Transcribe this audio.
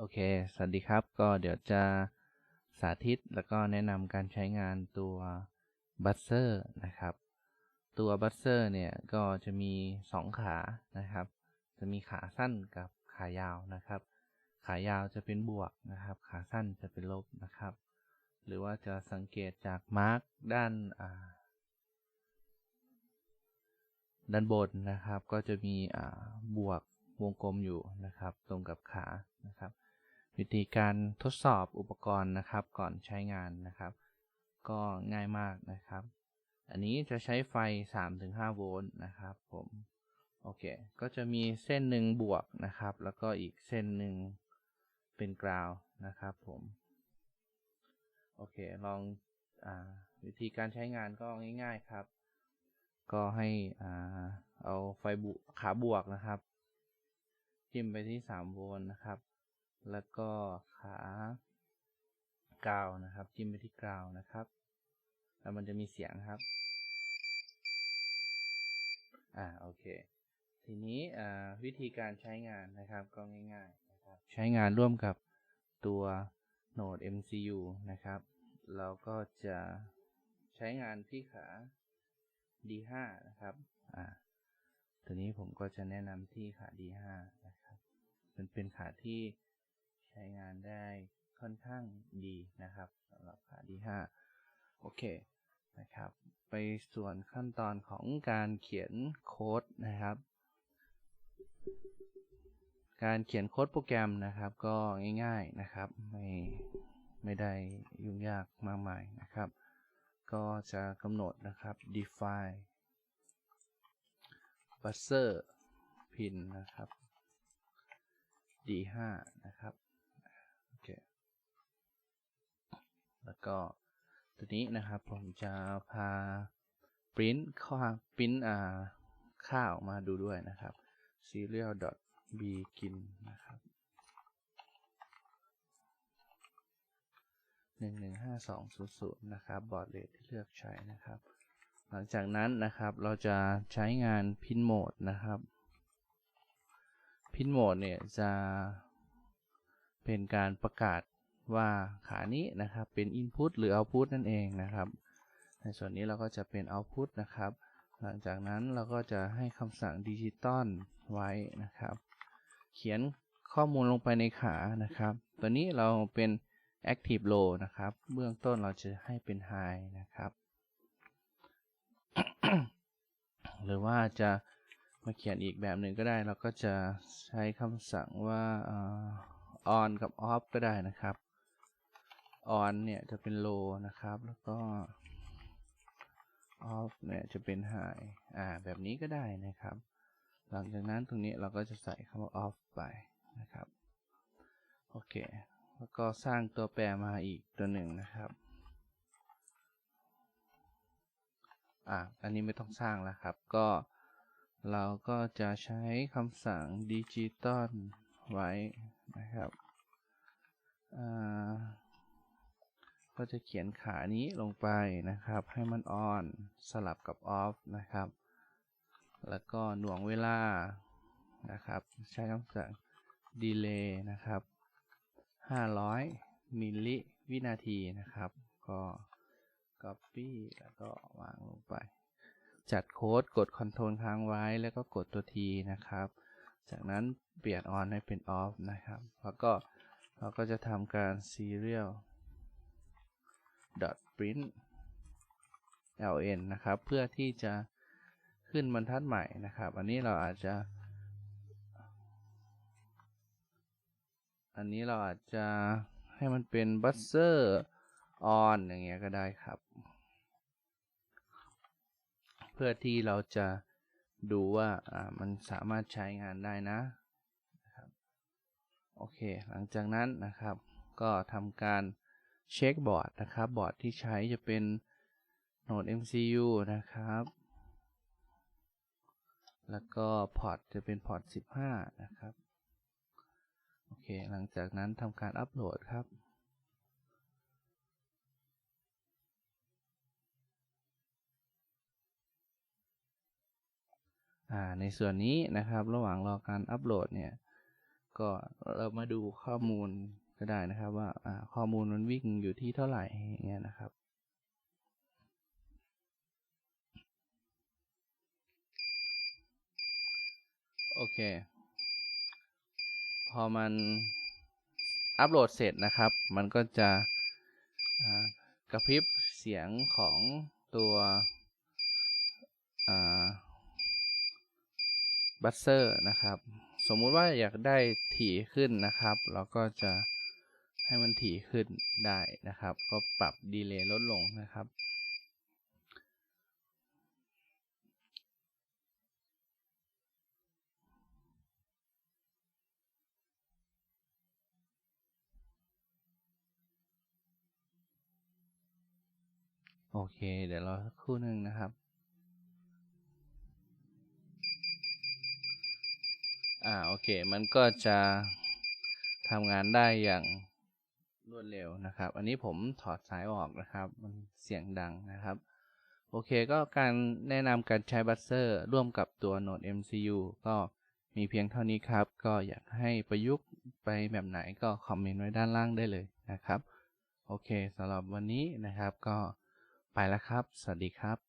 โอเค สวัสดีครับ ก็เดี๋ยวจะสาธิตแล้วก็แนะนำการใช้งานตัวบัสเซอร์นะครับ ตัวบัสเซอร์เนี่ย ก็จะมี 2 ขานะครับ จะมีขาสั้นกับขายาวนะครับ ขายาวจะเป็นบวกนะครับ ขาสั้นจะเป็นลบนะครับ หรือว่าจะสังเกตจากมาร์กด้านด้านบนนะครับ ก็จะมีบวกวงกลมอยู่นะครับ ตรงกับขานะครับ วิธีการทดสอบอุปกรณ์นะครับ ก่อนใช้งานนะครับ ก็ง่ายมากนะครับ อันนี้จะใช้ไฟ 3-5 โวลต์นะครับผมโอเค ก็จะมีเส้นหนึ่งบวกนะครับ แล้วก็อีกเส้นหนึ่งเป็นกราวนะครับผมโอเค ลองอวิธีการใช้งานก็ง่าย ๆครับ ก็ให้อ่าเอาไฟบุขาบวกนะครับ จิ้มไปที่ 3 โวลต์นะครับ แล้วก็ขากาวนะครับ จิ้มไปที่กราวนะครับ แล้วมันจะมีเสียงครับ อ่าโอเค ทีนี้อ่าวิธีการใช้งานนะครับก็ง่ายๆนะครับ ใช้งานร่วมกับตัวโหนด MCU นะครับเราก็จะใช้งานที่ขา D5 นะครับ อ่า ตัวนี้ผมก็จะแนะนำที่ขา D5 นะครับมันเป็นขาที่ ช้งานได้ค่อนข้างดีนะครับสำหรับขา D5 โอเคนะครับ ไปส่วนขั้นตอนของการเขียนโค้ดนะครับ การเขียนโค้ดโปรแกรมนะครับ ก็ง่ายๆนะครับ ไม่ไม่ได้ยุ่งยากมากมายนะครับ ก็จะกำหนดนะครับ define buzzer pin นะครับ D5 นะครับ แล้วก็ตัวนี้นะครับผมจะพาปริ้นข้อปริ้นอ่าค่าออกมาดูด้วยนะครับ serial begin นะครับหนึ่งหนึ่งห้าสองศูนย์ศูนย์นะครับบอร์ดเรทที่เลือกใช้นะครับ หลังจากนั้นนะครับเราจะใช้งานพินโหมดนะครับพินโหมดเนี่ยจะเป็นการประกาศ ว่าขานี้นะครับเป็น Input หรือ Output นั่นเองนะครับ ในส่วนนี้เราก็จะเป็น Output นะครับ หลังจากนั้นเราก็จะให้คำสั่งดิจิตอลไว้นะครับ เขียนข้อมูลลงไปในขานะครับ ตัวนี้เราเป็น Active Low นะครับ เบื้องต้นเราจะให้เป็น High นะครับ หรือว่าจะมาเขียนอีกแบบหนึ่งก็ได้ เราก็จะใช้คำสั่งว่า on กับ off ก็ได้นะครับ on เนี่ยจะเป็น low นะครับ แล้วก็ off เนี่ยจะเป็น high อ่า แบบนี้ก็ได้นะครับ หลังจากนั้นตรงนี้เราก็จะใส่คำว่า off ไปนะครับ โอเค แล้วก็สร้างตัวแปรมาอีกตัวหนึ่งนะครับ อ่า อันนี้ไม่ต้องสร้างแล้วครับ ก็เราก็จะใช้คำสั่งดิจิตอลไว้นะครับ อ่า ก็จะเขียนขานี้ลงไปนะครับ ให้มัน on สลับกับ off นะครับ แล้วก็หน่วงเวลานะครับ ใช้คำสั่ง delay นะครับ 500 มิลลิวินาทีนะครับ ก็ copy แล้วก็วางลงไป จัดโค้ดกด Ctrl ค้างไว้แล้วก็กดตัว T นะครับ จากนั้นเปลี่ยน on ให้เป็น off นะครับ แล้วก็เราก็จะทำการ serial print ln นะครับ เพื่อที่จะขึ้นบรรทัดใหม่นะครับ อันนี้เราอาจจะ อันนี้เราอาจจะให้มันเป็น buzzer on อย่างเงี้ยก็ได้ครับ เพื่อที่เราจะดูว่าอ่ามันสามารถใช้งานได้นะนะครับโอเค หลังจากนั้นนะครับ ก็ทำการ เช็คบอร์ดนะครับ บอร์ดที่ใช้จะเป็นโหนด MCU นะครับ แล้วก็พอร์ตจะเป็นพอร์ต 15 นะครับ โอเค หลังจากนั้นทำการอัปโหลดครับในส่วนนี้นะครับระหว่างรอการอัปโหลดเนี่ย ก็เรามาดูข้อมูล ก็ได้นะครับ ว่าข้อมูลมันวิ่งอยู่ที่เท่าไหร่อย่างเงี้ยนะครับโอเค พอมันอัปโหลดเสร็จนะครับ มันก็จะกระพริบเสียงของตัวบัสเซอร์นะครับ สมมุติว่าอยากได้ถี่ขึ้นนะครับ เราก็จะ ให้มันถี่ขึ้นได้นะครับ ก็ปรับดีเลย์ลดลงนะครับ โอเค เดี๋ยวรอสักครู่หนึ่งนะครับอ่าโอเค มันก็จะทำงานได้อย่าง รวดเร็วนะครับ อันนี้ผมถอดสายออกนะครับ มันเสียงดังนะครับ โอเคก็การแนะนำการใช้บัสเซอร์ร่วมกับตัว Node MCU ก็มีเพียงเท่านี้ครับ ก็อยากให้ประยุกต์ไปแบบไหนก็คอมเมนต์ไว้ด้านล่างได้เลยนะครับ โอเคสำหรับวันนี้นะครับก็ไปแล้วครับ สวัสดีครับ